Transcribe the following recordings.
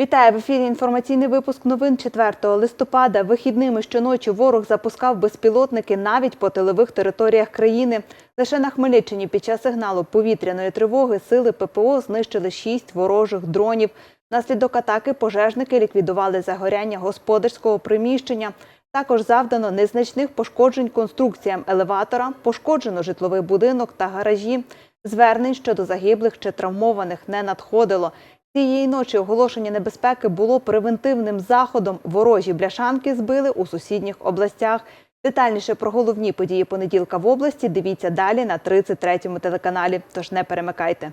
Вітаю в ефірі. Інформаційний випуск новин 4 листопада. Вихідними щоночі ворог запускав безпілотники навіть по тилових територіях країни. Лише на Хмельниччині під час сигналу повітряної тривоги сили ППО знищили шість ворожих дронів. Наслідок атаки пожежники ліквідували загоряння господарського приміщення. Також завдано незначних пошкоджень конструкціям елеватора, пошкоджено житловий будинок та гаражі. Звернень щодо загиблих чи травмованих не надходило. Цієї ночі оголошення небезпеки було превентивним заходом. Ворожі бляшанки збили у сусідніх областях. Детальніше про головні події понеділка в області дивіться далі на 33-му телеканалі. Тож не перемикайте.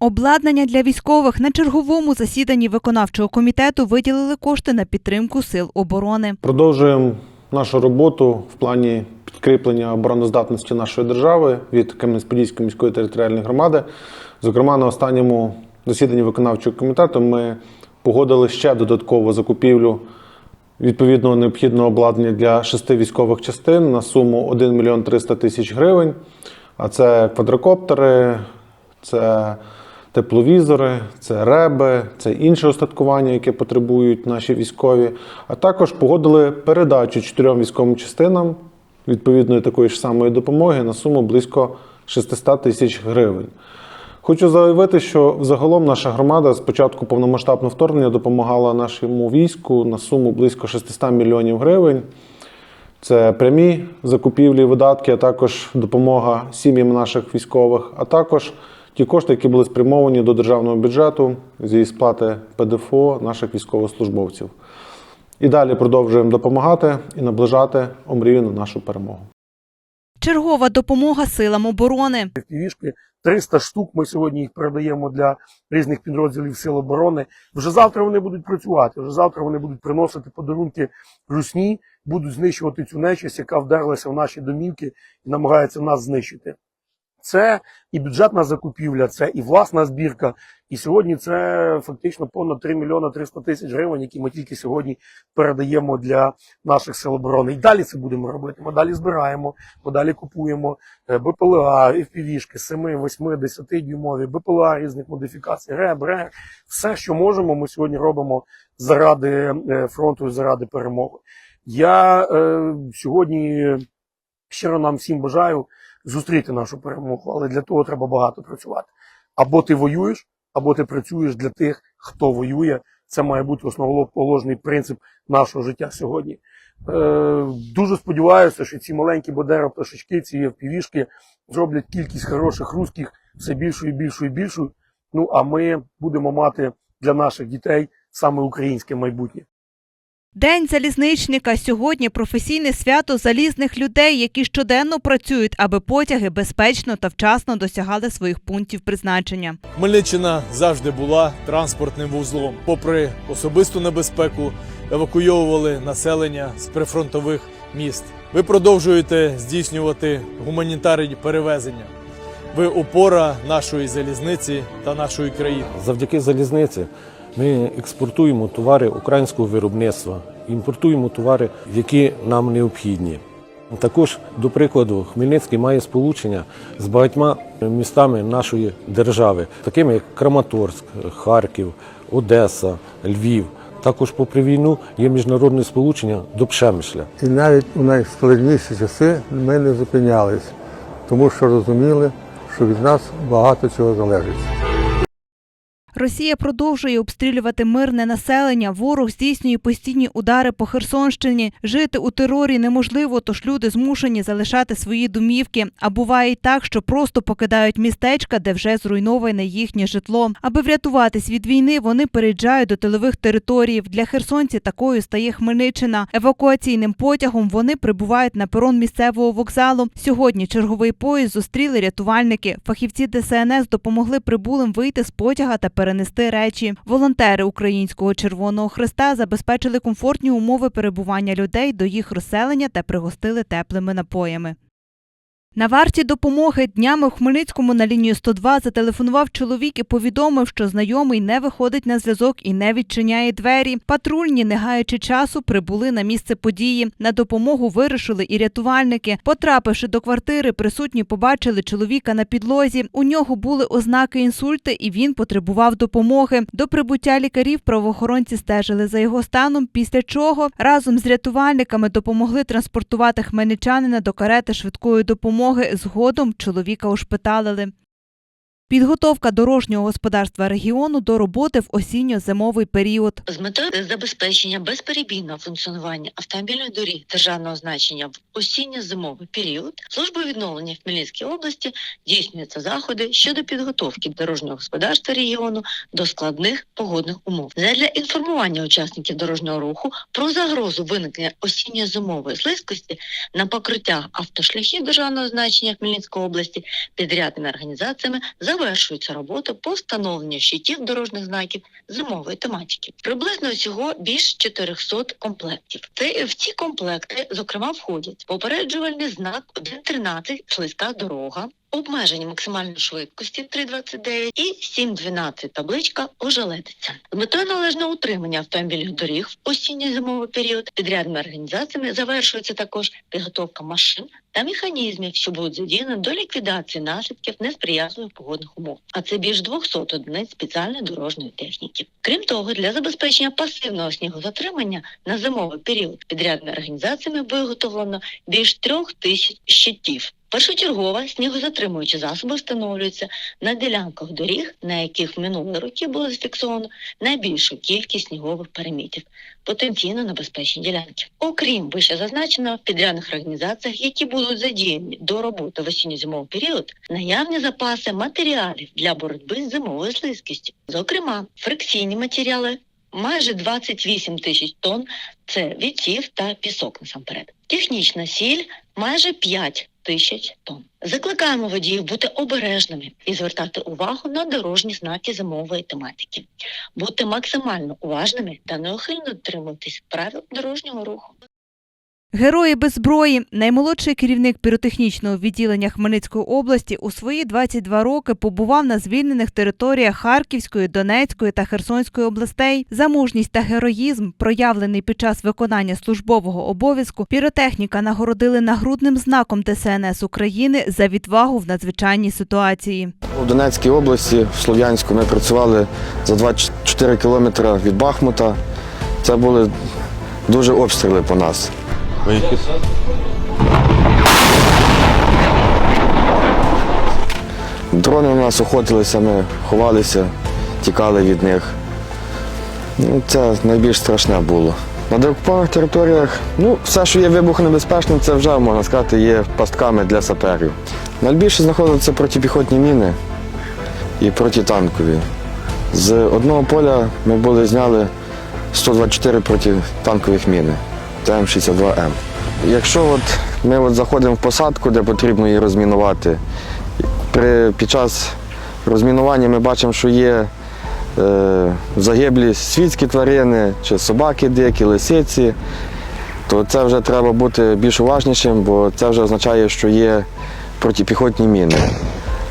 Обладнання для військових на черговому засіданні виконавчого комітету виділили кошти на підтримку сил оборони. Продовжуємо нашу роботу в плані підкріплення обороноздатності нашої держави від Кам'янець-Подільської міської територіальної громади. Зокрема, на останньому засіданні виконавчого комітету ми погодили ще додаткову закупівлю відповідного необхідного обладнання для шести військових частин на суму 1 мільйон 300 тисяч гривень. А це квадрокоптери, це тепловізори, це реби, це інше остаткування, яке потребують наші військові. А також погодили передачу чотирьом військовим частинам відповідної такої ж самої допомоги на суму близько 600 тисяч гривень. Хочу заявити, що взагалом наша громада з початку повномасштабного вторгнення допомагала нашому війську на суму близько 600 мільйонів гривень. Це прямі закупівлі, видатки, а також допомога сім'ям наших військових, а також ті кошти, які були спрямовані до державного бюджету зі сплати ПДФО наших військовослужбовців. І далі продовжуємо допомагати і наближати омрію на нашу перемогу. Чергова допомога силам оборони. FPV-шки. 300 штук ми сьогодні їх передаємо для різних підрозділів Сил оборони. Вже завтра вони будуть працювати. Вже завтра вони будуть приносити подарунки русні, будуть знищувати цю нечисть, яка вдерлася в наші домівки і намагається нас знищити. Це і бюджетна закупівля, це і власна збірка. І сьогодні це фактично понад 3 мільйони 300 тисяч гривень, які ми тільки сьогодні передаємо для наших сил оборони. І далі це будемо робити. Ми далі збираємо, ми далі купуємо е, БПЛА, FPV-шки, 7, 8, 10 дюймові, БПЛА різних модифікацій, РЕБ. Все, що можемо, ми сьогодні робимо заради е, фронту заради перемоги. Я е, сьогодні щиро нам всім бажаю зустріти нашу перемогу, але для того треба багато працювати. Або ти воюєш, або ти працюєш для тих, хто воює. Це має бути основоположний принцип нашого життя сьогодні. Е, дуже сподіваюся, що ці маленькі бодера пташечки, ці впівішки зроблять кількість хороших русських все більшу і більшу. Ну а ми будемо мати для наших дітей саме українське майбутнє. День залізничника сьогодні професійне свято залізних людей, які щоденно працюють, аби потяги безпечно та вчасно досягали своїх пунктів призначення. Хмельниччина завжди була транспортним вузлом. Попри особисту небезпеку, евакуйовували населення з прифронтових міст. Ви продовжуєте здійснювати гуманітарні перевезення. Ви опора нашої залізниці та нашої країни. Завдяки залізниці ми експортуємо товари українського виробництва, імпортуємо товари, які нам необхідні. Також, до прикладу, Хмельницький має сполучення з багатьма містами нашої держави, такими як Краматорськ, Харків, Одеса, Львів. Також, попри війну, є міжнародне сполучення до Пшемишля. І навіть у найскладніші часи ми не зупинялись, тому що розуміли, що від нас багато чого залежить. Росія продовжує обстрілювати мирне населення. Ворог здійснює постійні удари по Херсонщині. Жити у терорі неможливо, тож люди змушені залишати свої домівки. А буває й так, що просто покидають містечка, де вже зруйноване їхнє житло. Аби врятуватись від війни, вони переїжджають до тилових територій. Для херсонців такою стає Хмельниччина. Евакуаційним потягом вони прибувають на перон місцевого вокзалу. Сьогодні черговий поїзд зустріли рятувальники. Фахівці ДСНС допомогли прибулим вийти з потяга та перенести речі. Волонтери Українського Червоного Христа забезпечили комфортні умови перебування людей до їх розселення та пригостили теплими напоями. На варті допомоги днями у Хмельницькому на лінію 102 зателефонував чоловік і повідомив, що знайомий не виходить на зв'язок і не відчиняє двері. Патрульні, не гаючи часу, прибули на місце події. На допомогу вирушили і рятувальники. Потрапивши до квартири, присутні побачили чоловіка на підлозі. У нього були ознаки інсульти, і він потребував допомоги. До прибуття лікарів правоохоронці стежили за його станом, після чого разом з рятувальниками допомогли транспортувати хмельничанина до карети швидкої допомоги. Згодом чоловіка ушпиталили. Підготовка дорожнього господарства регіону до роботи в осінньо-зимовий період. з метою забезпечення безперебійного функціонування автомобільних доріг державного значення в осінньо-зимовий період службою відновлення в Хмельницькій області здійснюються заходи щодо підготовки дорожнього господарства регіону до складних погодних умов. Задля інформування учасників дорожнього руху про загрозу виникнення осінньо-зимової слизькості на покриттях автошляхів державного значення Хмельницької області підрядними організаціями завершується робота по встановленню щитів дорожніх знаків зимової тематики. Приблизно всього більш 400 комплектів. Це в ці комплекти, зокрема, входять попереджувальний знак 1.13 слизька дорога. Обмеження максимальної швидкості 3,29 і 7,12 табличка ожеледиця. З метою належного утримання автомобільних доріг в осінньо-зимовий період підрядними організаціями завершується також підготовка машин та механізмів, що будуть задіяні до ліквідації наслідків несприятливих погодних умов. А це більш 200 одиниць спеціальної дорожньої техніки. Крім того, для забезпечення пасивного снігозатримання на зимовий період підрядними організаціями виготовлено більш трьох тисяч щитів. Першочергово снігозатримуючі засоби встановлюються на ділянках доріг, на яких в минулі роки було зафіксовано найбільшу кількість снігових перемітів, потенційно небезпечні ділянки. Окрім вище зазначеного, в підрядних організаціях, які будуть задіяні до роботи в осінньо-зимовий період, наявні запаси матеріалів для боротьби з зимовою слизькістю, зокрема фрикційні матеріали. Майже 28 тисяч тонн це відсів та пісок насамперед. Технічна сіль майже 5 тисяч тонн. Закликаємо водіїв бути обережними і звертати увагу на дорожні знаки зимової тематики. Бути максимально уважними та неохильно дотримуватись правил дорожнього руху. Герої без зброї. Наймолодший керівник піротехнічного відділення Хмельницької області у свої 22 роки побував на звільнених територіях Харківської, Донецької та Херсонської областей. За мужність та героїзм, проявлений під час виконання службового обов'язку, піротехніка нагородили нагрудним знаком ТСНС України за відвагу в надзвичайній ситуації. У Донецькій області, в Слов'янську, ми працювали за 24 кілометри від Бахмута. Це були дуже обстріли по нас. Вихід. Дрони на нас охотилися, ми ховалися, тікали від них. Ну, це найбільш страшне було. На деокупованих територіях, ну, все, що є вибухонебезпечним, це вже, можна сказати, є пастками для саперів. Найбільше знаходяться протипіхотні міни і протитанкові. З одного поля ми були зняли 124 протитанкових міни ТМ-62М. Якщо от ми от заходимо в посадку, де потрібно її розмінувати, при, під час розмінування ми бачимо, що є е, загиблі світські тварини, чи собаки дикі, лисиці, то це вже треба бути більш уважнішим, бо це вже означає, що є протипіхотні міни.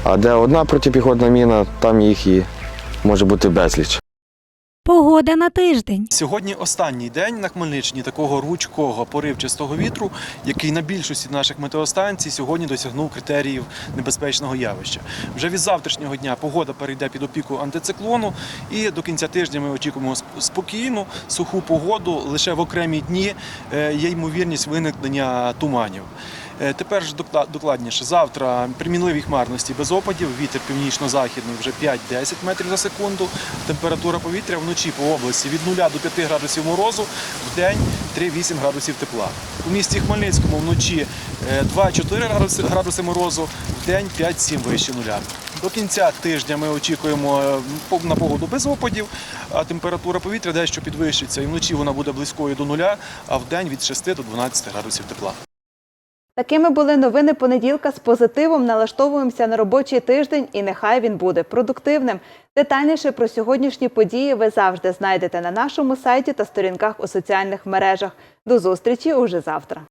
А де одна протипіхотна міна, там їх і може бути безліч. Погода на тиждень. Сьогодні останній день на Хмельниччині такого ручкого поривчастого вітру, який на більшості наших метеостанцій сьогодні досягнув критеріїв небезпечного явища. Вже від завтрашнього дня погода перейде під опіку антициклону, і до кінця тижня ми очікуємо спокійну, суху погоду. Лише в окремі дні е, є ймовірність виникнення туманів. Е, Тепер ж докладніше. Завтра при мінливій хмарності без опадів, вітер північно-західний вже 5-10 метрів за секунду. Температура повітря вночі по області від 0 до 5 градусів морозу, в день 3-8 градусів тепла. У місті Хмельницькому вночі е, 2-4 градуси, градуси морозу, в день 5-7 вище нуля. До кінця тижня ми очікуємо е, на погоду без опадів, а температура повітря дещо підвищиться. І вночі вона буде близькою до нуля, а в день від 6 до 12 градусів тепла. Такими були новини понеділка. З позитивом налаштовуємося на робочий тиждень, і нехай він буде продуктивним. Детальніше про сьогоднішні події ви завжди знайдете на нашому сайті та сторінках у соціальних мережах. До зустрічі уже завтра.